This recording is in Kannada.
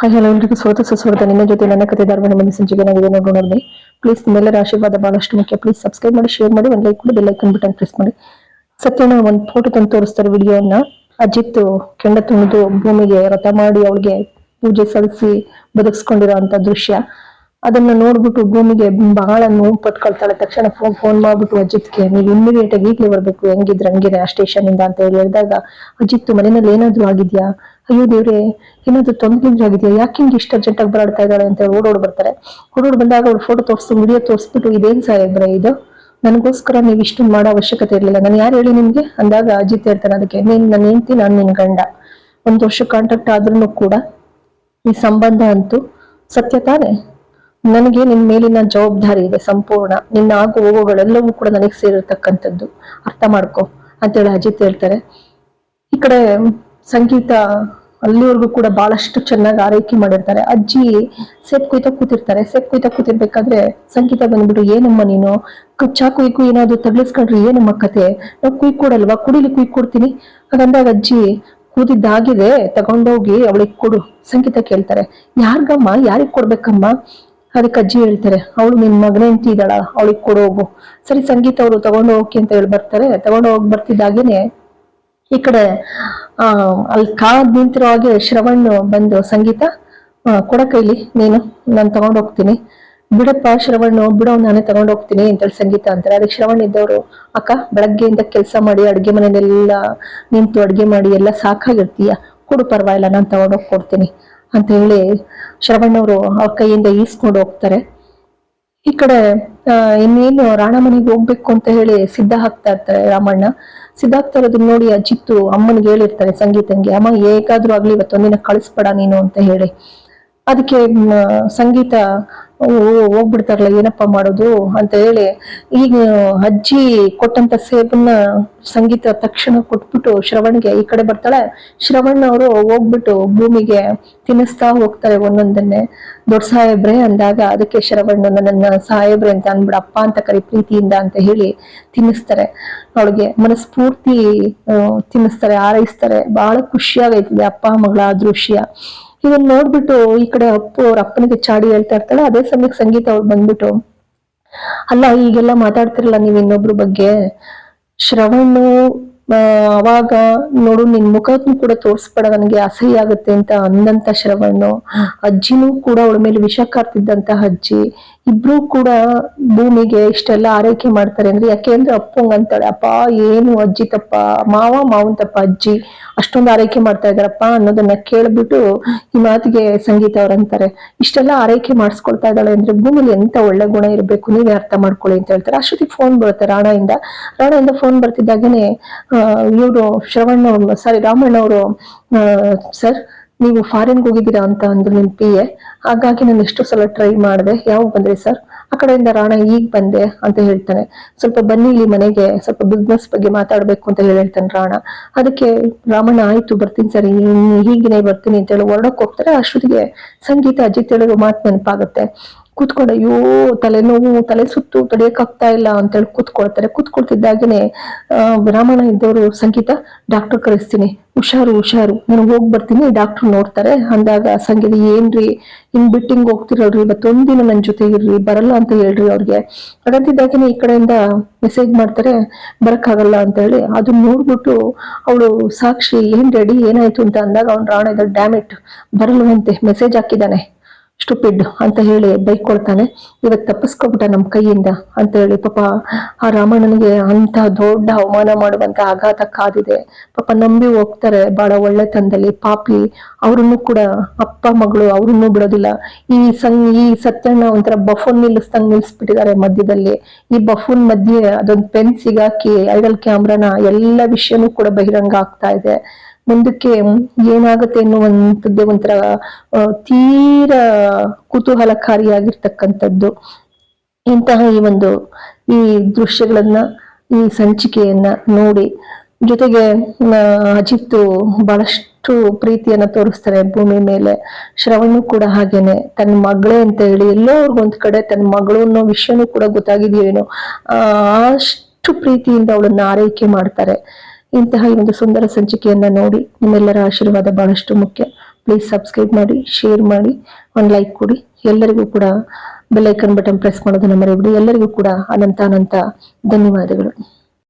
ಹಾಯ್ ಹಲೋ ಎಲ್ರಿಗೂ ಸ್ವಾಗತ. ಸುಸ್ವಾಗತ ನಿಮ್ಮ ಜೊತೆ ನನ್ನ ಕತೆ ಧಾರವಾಡ ಮನೆ ಸಂಚಿಕೆ ಏನಾಗಿದೆ ನೋಡೋಣ ಪ್ಲೀಸ್ ನಿಮ್ಮೆಲ್ಲರ ಆಶೀರ್ವಾದ ಬಹಳಷ್ಟು ಮುಖ್ಯ. ಪ್ಲೀಸ್ ಸಬ್ಸ್ಕ್ರೈಬ್ ಮಾಡಿ ಶೇರ್ ಮಾಡಿ, ಒಂದು ಲೈಕ್ ಕೊಡಿ ಬೆಲ್ ಐಕನ್ ಬಟನ್ ಪ್ರೆಸ್ ಮಾಡಿ. ಸತ್ಯನ ಒಂದು ಫೋಟೋ ತಂದು ತೋರಿಸ್ತಾರೆ ವಿಡಿಯೋನ. ಅಜಿತ್ ಕೆಂಡ ತುಂಬಿದು ಭೂಮಿಗೆ ರಥ ಮಾಡಿ, ಅವಳಿಗೆ ಪೂಜೆ ಸಲ್ಲಿಸಿ ಬದುಕಿಸ್ಕೊಂಡಿರೋ ದೃಶ್ಯ. ಅದನ್ನ ನೋಡ್ಬಿಟ್ಟು ಭೂಮಿಗೆ ಬಹಳ ನೋವು ಪಟ್ಕೊಳ್ತಾಳೆ. ತಕ್ಷಣ ಫೋನ್ ಫೋನ್ ಮಾಡ್ಬಿಟ್ಟು ಅಜಿತ್ಗೆ, ನೀವು ಇಮಿಡಿಯೇಟ್ ಆಗಿ ಈಗಲೇ ಬರ್ಬೇಕು, ಹೆಂಗಿದ್ರೆ ಹಂಗಿದೆ ಆ ಸ್ಟೇಷನ್ ಇಂದ ಅಂತ ಹೇಳಿ ಹೇಳಿದಾಗ, ಅಜಿತ್, ಮನೆಯಲ್ಲಿ ಏನಾದ್ರು ಆಗಿದ್ಯಾ? ಅಯ್ಯೋ ದೇವ್ರೆ, ಏನಾದ್ರು ತೊಂದ್ರೆ ಆಗಿದೆಯಾ? ಯಾಕೆ ಹಿಂಗೆ ಇಷ್ಟ ಅರ್ಜೆಂಟಾಗಿ ಬರಾಡ್ತಾ ಇದ್ದಾಳೆ? ಅಂತ ಹೇಳಿ ಓಡೋಡ್ ಬರ್ತಾರೆ. ಓಡೋಡ್ ಬಂದಾಗ ಅವ್ರು ಫೋಟೋ ತೋರಿಸ್ತು ವಿಡಿಯೋ ತೋರಿಸ್ಬಿಟ್ಟು, ಇದೇನ್ ಸಾಹೇಬ್ರೆ ಇದು? ನನಗೋಸ್ಕರ ನೀವು ಇಷ್ಟು ಮಾಡೋ ಅವಶ್ಯಕತೆ ಇರಲಿಲ್ಲ. ನಾನು ಯಾರು ಹೇಳಿ ನಿಮ್ಗೆ? ಅಂದಾಗ ಅಜಿತ್ ಹೇಳ್ತಾನೆ, ಅದಕ್ಕೆ ನೀನ್, ನಾನು ಹೆಂಡತಿ, ನಾನು ನಿನ್ ಗಂಡ. ಒಂದು ವರ್ಷ ಕಾಂಟ್ಯಾಕ್ಟ್ ಆದ್ರೂ ಕೂಡ ಈ ಸಂಬಂಧ ಅಂತೂ ಸತ್ಯ ತಾನೆ? ನನಗೆ ನಿನ್ ಮೇಲಿನ ಜವಾಬ್ದಾರಿ ಇದೆ ಸಂಪೂರ್ಣ. ನಿನ್ನ ಆಗು ಹೋಗೋಗಳೆಲ್ಲವೂ ಕೂಡ ನನಗೆ ಸೇರಿರ್ತಕ್ಕಂಥದ್ದು. ಅರ್ಥ ಮಾಡ್ಕೊ ಅಂತೇಳಿ ಅಜಿತ್ ಹೇಳ್ತಾರೆ. ಈ ಕಡೆ ಸಂಗೀತ ಅಲ್ಲಿವರೆಗೂ ಕೂಡ ಬಹಳಷ್ಟು ಚೆನ್ನಾಗಿ ಆರೈಕೆ ಮಾಡಿರ್ತಾರೆ. ಅಜ್ಜಿ ಸೇಪ್ ಕುಯ್ತಾ ಕೂತಿರ್ತಾರೆ. ಸೇಪ್ ಕುಯ್ತಾ ಕೂತಿರ್ಬೇಕಾದ್ರೆ ಸಂಗೀತ ಬಂದ್ಬಿಟ್ಟು ಏನಮ್ಮ ನೀನು? ಕುಚ್ಚಾ ಕುಯ್ಕು ಏನಾದ್ರು ತಗ್ಲಿಸ್ಕೊಂಡ್ರೆ ಏನಮ್ಮ ಕತೆ? ನಾವು ಕುಯ್ ಕೊಡಲ್ವಾ ಕುಡಿಲಿ ಕುಯ್ ಕೊಡ್ತೀನಿ ಹಾಗಂದಾಗ ಅಜ್ಜಿ, ಕೂದಿದ್ದಾಗಿದೆ, ತಗೊಂಡೋಗಿ ಅವಳಿಗೆ ಕೊಡು. ಸಂಗೀತ ಕೇಳ್ತಾರೆ. ಯಾರ್ಗಮ್ಮ? ಯಾರಿಗ್ ಕೊಡ್ಬೇಕಮ್ಮ? ಅದಕ್ಕೆ ಅಜ್ಜಿ ಹೇಳ್ತಾರೆ, ಅವಳು ನಿನ್ ಮಗನೇ ಅಂತಿದ್ದಾಳ ಅವಳಿಗೆ ಹೋಗು. ಸರಿ, ಸಂಗೀತ ಅವರು ತಗೊಂಡು ಹೋಗಿ ಅಂತ ಹೇಳಿ ಬರ್ತಾರೆ. ತಗೊಂಡು ಹೋಗಿ ಬರ್ತಿದ್ದಾಗೇನೆ ಈ ಕಡೆ, ಆ, ಅಲ್ಲಿ ಕಾದ್ ನಿಂತಿರೋ ಹಾಗೆ ಶ್ರವಣ್ ಬಂದು, ಸಂಗೀತ ಕೊಡ ಕೈಲಿ, ನೀನು, ನಾನು ತಗೊಂಡು ಹೋಗ್ತೀನಿ. ಬಿಡಪ್ಪ, ಶ್ರವಣ್, ಬಿಡೋ, ನಾನೇ ತಗೊಂಡು ಹೋಗ್ತೀನಿ, ಅಂತೇಳಿ ಸಂಗೀತ ಅಂತಾರೆ. ಅದಕ್ಕೆ ಶ್ರವಣ್ ಇದ್ದವರು, ಅಕ್ಕ, ಬೆಳಗ್ಗೆಯಿಂದ ಕೆಲಸ ಮಾಡಿ, ಅಡ್ಗೆ ಮನೆಯಲ್ಲೆಲ್ಲ ನಿಂತು ಅಡ್ಗೆ ಮಾಡಿ, ಎಲ್ಲ ಸಾಕಾಗಿರ್ತೀಯ. ಕೊಡು ಪರವಾಗಿಲ್ಲ, ನಾನು ತಗೊಂಡೋಗಿ ಕೊಡ್ತೀನಿ. ಅಂತ ಹೇಳಿ ಶ್ರವಣ್ಣವರು ಅವ್ರ ಕೈಯಿಂದ ಈಸ್ಕೊಂಡು ಹೋಗ್ತಾರೆ. ಈ ಕಡೆ ಇನ್ನೇನು ರಾಣಮನಿಗೆ ಹೋಗ್ಬೇಕು ಅಂತ ಹೇಳಿ ಸಿದ್ಧ ಹಾಕ್ತಾ ಇರ್ತಾರೆ ರಾಮಣ್ಣ. ಸಿದ್ಧ ಆಗ್ತಾ ಇರೋದನ್ನ ನೋಡಿ ಅಜಿತ್ತು ಅಮ್ಮನಿಗೆ ಹೇಳಿರ್ತಾರೆ ಸಂಗೀತಂಗೆ ಅಮ್ಮ ಹೇಗಾದ್ರೂ ಆಗ್ಲಿ ಇವತ್ತೊಂದಿನ ಕಳಿಸ್ಬೇಡ ನೀನು ಅಂತ ಹೇಳಿ. ಅದಕ್ಕೆ ಸಂಗೀತ ಹೋಗ್ಬಿಡ್ತಾರಲ್ಲ, ಏನಪ್ಪ ಮಾಡೋದು ಅಂತ ಹೇಳಿ ಈಗ ಅಜ್ಜಿ ಕೊಟ್ಟಂತ ಸೇಬನ್ನ ಸಂಗೀತ ತಕ್ಷಣ ಕೊಟ್ಬಿಟ್ಟು ಶ್ರವಣ್ಗೆ ಈ ಕಡೆ ಬರ್ತಾಳೆ. ಶ್ರವಣ್ ಅವರು ಹೋಗ್ಬಿಟ್ಟು ಭೂಮಿಗೆ ತಿನ್ನಿಸ್ತಾ ಹೋಗ್ತಾರೆ ಒಂದೊಂದನ್ನೇ. ದೊಡ್ಡ ಸಾಹೇಬ್ರೆ ಅಂದಾಗ ಅದಕ್ಕೆ ಶ್ರವಣ್ ನನ್ನ ಸಾಹೇಬ್ರೆ ಅಂತ ಅಂದ್ಬಿಡಪ್ಪ ಅಪ್ಪ ಅಂತ ಕರಿ ಪ್ರೀತಿಯಿಂದ ಅಂತ ಹೇಳಿ ತಿನ್ನಿಸ್ತಾರೆ. ಅವಳಿಗೆ ಮನಸ್ಫೂರ್ತಿ ತಿನ್ನಿಸ್ತಾರೆ ಆರೈಸ್ತಾರೆ ಬಹಳ ಖುಷಿಯಾಗೈತಿದೆ ಅಪ್ಪ, ಮಗಳ ದೃಶ್ಯ ಇದನ್ನ ನೋಡ್ಬಿಟ್ಟು ಈ ಕಡೆ ಅಪ್ಪು ಅವ್ರ ಅಪ್ಪನಿಗೆ ಚಾಡಿ ಹೇಳ್ತಾ ಇರ್ತಾಳೆ, ಅದೇ ಸಮಯಕ್ಕೆ ಸಂಗೀತ ಅವ್ರು ಬಂದ್ಬಿಟ್ಟು, ಅಲ್ಲ, ಈಗೆಲ್ಲ ಮಾತಾಡ್ತಿರಲ್ಲ ನೀವ್ ಇನ್ನೊಬ್ರ ಬಗ್ಗೆ? ಶ್ರವಣ್ಣು ಅವಾಗ ನೋಡು, ನಿನ್ ಮುಖಕ್ಕೂ ಕೂಡ ತೋರಿಸ್ಬೇಡ, ನನಗೆ ಅಸಹ್ಯ ಆಗುತ್ತೆ ಅಂತ ಅಂದಂತ ಶ್ರವಣ್ಣು. ಅಜ್ಜಿನೂ ಕೂಡ ಅವಳ ಮೇಲೆ ವಿಷ ಕಾರ್ತಿದ್ದಂತ ಅಜ್ಜಿ. ಇಬ್ರು ಕೂಡ ಭೂಮಿಗೆ ಇಷ್ಟೆಲ್ಲ ಆರೈಕೆ ಮಾಡ್ತಾರೆ ಅಂದ್ರೆ, ಯಾಕೆ ಅಂದ್ರೆ ಅಪ್ಪಂಗ ಅಂತಾಳೆ, ಅಪ್ಪ, ಏನು ಅಜ್ಜಿ ತಪ್ಪ? ಮಾವ, ಮಾವನ್ ತಪ್ಪ ಅಜ್ಜಿ. ಅಷ್ಟೊಂದು ಆರೈಕೆ ಮಾಡ್ತಾ ಇದಾರಪ್ಪ ಅನ್ನೋದನ್ನ ಕೇಳ್ಬಿಟ್ಟು ಈ ಮಾತಿಗೆ ಸಂಗೀತ ಅವ್ರಂತಾರೆ ಇಷ್ಟೆಲ್ಲ ಆರೈಕೆ ಮಾಡಿಸ್ಕೊಳ್ತಾ ಇದ್ದಾಳೆ ಅಂದ್ರೆ, ಭೂಮಿಲಿ ಎಂತ ಒಳ್ಳೆ ಗುಣ ಇರಬೇಕು? ನೀವೇ ಅರ್ಥ ಮಾಡ್ಕೊಳ್ಳಿ ಅಂತ ಹೇಳ್ತಾರೆ. ಅಷ್ಟೊತ್ತಿಗೆ ಫೋನ್ ಬರುತ್ತೆ ರಾಣಯಿಂದ. ಇಂದ ಫೋನ್ ಬರ್ತಿದ್ದಾಗೇನೆ ಇವರು ಶ್ರವಣ್ಣ ಸಾರಿ ರಾಮಣ್ಣ ಅವರು ಸರ್ ನೀವು ಫಾರಿನ್ಗೆ ಹೋಗಿದ್ದೀರಾ ಅಂತ ಅಂದ್ರು ನಿಮ್ ಪಿ ಎ ಹಾಗಾಗಿ ನಾನು ಎಷ್ಟು ಸಲ ಟ್ರೈ ಮಾಡಿದೆ, ಯಾವಾಗ ಬಂದ್ರಿ ಸರ್ ಆ ಕಡೆಯಿಂದ ರಾಣ ಈಗ ಬಂದೆ ಅಂತ ಹೇಳ್ತಾನೆ. ಸ್ವಲ್ಪ ಬನ್ನಿ ಇಲ್ಲಿ ಮನೆಗೆ, ಸ್ವಲ್ಪ ಬಿಸ್ನೆಸ್ ಬಗ್ಗೆ ಮಾತಾಡ್ಬೇಕು ಅಂತ ಹೇಳಿ ಹೇಳ್ತಾನೆ ರಾಣ. ಅದಕ್ಕೆ, ರಾಮಣ್ಣ, ಆಯ್ತು, ಬರ್ತೀನಿ ಸರ್ ಹೀಗಿನೇ ಬರ್ತೀನಿ ಅಂತ ಹೇಳಿ ಹೊರಡಕ್ ಹೋಗ್ತಾರೆ. ಅಷ್ಟೊತ್ತಿಗೆ ಸಂಗೀತ, ಅಜಿತ್ ಹೇಳಿರೋ ಮಾತು ನೆನಪಾಗುತ್ತೆ. ಕೂತ್ಕೊಂಡು ಅಯ್ಯೋ ತಲೆನೋವು, ತಲೆ ಸುತ್ತು ತಡೆಯಕ್ಕಾಗ್ತಾ ಇಲ್ಲ ಅಂತೇಳಿ ಕೂತ್ಕೊಳ್ತಾರೆ. ಕೂತ್ಕೊಳ್ತಿದ್ದಾಗನೆ ಬ್ರಾಹ್ಮಣ ಇದ್ದವರು ಸಂಗೀತ ಡಾಕ್ಟರ್ ಕರೆಸ್ತೀನಿ. ಹುಷಾರು ಹುಷಾರು. ನಾನು ಹೋಗಿ ಬರ್ತೀನಿ, ಡಾಕ್ಟರ್ ನೋಡ್ತಾರೆ. ಅಂದಾಗ ಸಂಗೀತ, ಏನ್ರಿ? ಇನ್ ಬಿಟ್ಟಿಂಗ್ ಹೋಗ್ತಿರಲ್ರಿ ಇವತ್ತೊಂದಿನ ನನ್ನ ಜೊತೆ ಇರ್ರಿ, ಬರಲ್ಲ ಅಂತ ಹೇಳ್ರಿ ಅವ್ರಿಗೆ. ಹಾಗಂತಿದ್ದಾಗೇನೆ ಈ ಕಡೆಯಿಂದ ಮೆಸೇಜ್ ಮಾಡ್ತಾರೆ, ಬರಕ್ಕಾಗಲ್ಲ ಅಂತ ಹೇಳಿ ಅದನ್ನ ನೋಡ್ಬಿಟ್ಟು ಅವಳು, ಸಾಕ್ಷಿ, ಏನ್ ರೆಡಿ ಏನಾಯ್ತು? ಅಂತ ಅಂದಾಗ ಅವ್ನು ರಾಣ ಇದ್ದ ಡ್ಯಾಮಿಟ್ ಬರಲ್ವಂತೆ, ಮೆಸೇಜ್ ಹಾಕಿದ್ದಾನೆ. ಸ್ಟುಪಿಡ್ ಅಂತ ಹೇಳಿ ಬೈಕೊಳ್ತಾನೆ. ಇವತ್ ತಪ್ಪಿಸ್ಕೊಬಿಟ್ಟ ನಮ್ಮ ಕೈಯಿಂದ ಅಂತ ಹೇಳಿ ಪಾಪ ಆ ರಾಮಣ್ಣನಿಗೆ ಅಂತ ದೊಡ್ಡ ಅವಮಾನ ಮಾಡುವಂತ ಆಘಾತ ಕಾದಿದೆ. ಪಾಪ ನಂಬಿ ಹೋಗ್ತಾರೆ ಬಹಳ ಒಳ್ಳೆತನದಲ್ಲಿ. ಪಾಪಿ ಅವ್ರನ್ನು ಕೂಡ ಅಪ್ಪ ಮಗಳು ಅವ್ರನ್ನು ಬಿಡೋದಿಲ್ಲ. ಈ ಸಂಗ್ ಈ ಸತ್ಯಣ್ಣ ಒಂಥರ ಬಫೂನ್ ನಿಲ್ಲಿಸ್ದಂಗ್ ನಿಲ್ಸ್ಬಿಟ್ಟಿದ್ದಾರೆ ಮಧ್ಯದಲ್ಲಿ. ಈ ಬಫೂನ್ ಮಧ್ಯೆ ಅದೊಂದು ಪೆನ್ ಸಿಗಾಕಿ, ಐಡಲ್ ಕ್ಯಾಮ್ರಾನ ಎಲ್ಲ ವಿಷಯನೂ ಕೂಡ ಬಹಿರಂಗ ಆಗ್ತಾ ಇದೆ. ಮುಂದಕ್ಕೆ ಏನಾಗುತ್ತೆ ಎನ್ನುವಂಥದ್ದೇ ಒಂಥರ ತೀರ ಕುತೂಹಲಕಾರಿಯಾಗಿರ್ತಕ್ಕಂಥದ್ದು. ಇಂತಹ ಈ ಒಂದು, ಈ ದೃಶ್ಯಗಳನ್ನ, ಈ ಸಂಚಿಕೆಯನ್ನ ನೋಡಿ ಜೊತೆಗೆ ಅಜಿತ್ ಬಹಳಷ್ಟು ಪ್ರೀತಿಯನ್ನ ತೋರಿಸ್ತಾರೆ ಭೂಮಿ ಮೇಲೆ. ಶ್ರವಣು ಕೂಡ ಹಾಗೇನೆ. ತನ್ನ ಮಗಳೇ ಅಂತ ಹೇಳಿ ಎಲ್ಲೋ ಒಂದ್ ಕಡೆ ತನ್ನ ಮಗಳು ಅನ್ನೋ ವಿಷಯನೂ ಕೂಡ ಗೊತ್ತಾಗಿದೆಯೇನೋ. ಅಷ್ಟು ಪ್ರೀತಿಯಿಂದ ಅವಳನ್ನ ಆರೈಕೆ ಮಾಡ್ತಾರೆ. ಇಂತಹ ಈ ಒಂದು ಸುಂದರ ಸಂಚಿಕೆಯನ್ನ ನೋಡಿ ನಿಮ್ಮೆಲ್ಲರ ಆಶೀರ್ವಾದ ಬಹಳಷ್ಟು ಮುಖ್ಯ. ಪ್ಲೀಸ್ ಸಬ್ಸ್ಕ್ರೈಬ್ ಮಾಡಿ ಶೇರ್ ಮಾಡಿ, ಒಂದು ಲೈಕ್ ಕೊಡಿ. ಎಲ್ಲರಿಗೂ ಕೂಡ ಬೆಲ್ ಐಕನ್ ಬಟನ್ ಪ್ರೆಸ್ ಮಾಡೋದನ್ನ ಮರೆಯಬೇಡಿ. ಎಲ್ಲರಿಗೂ ಕೂಡ ಅನಂತ ಅನಂತ ಧನ್ಯವಾದಗಳು.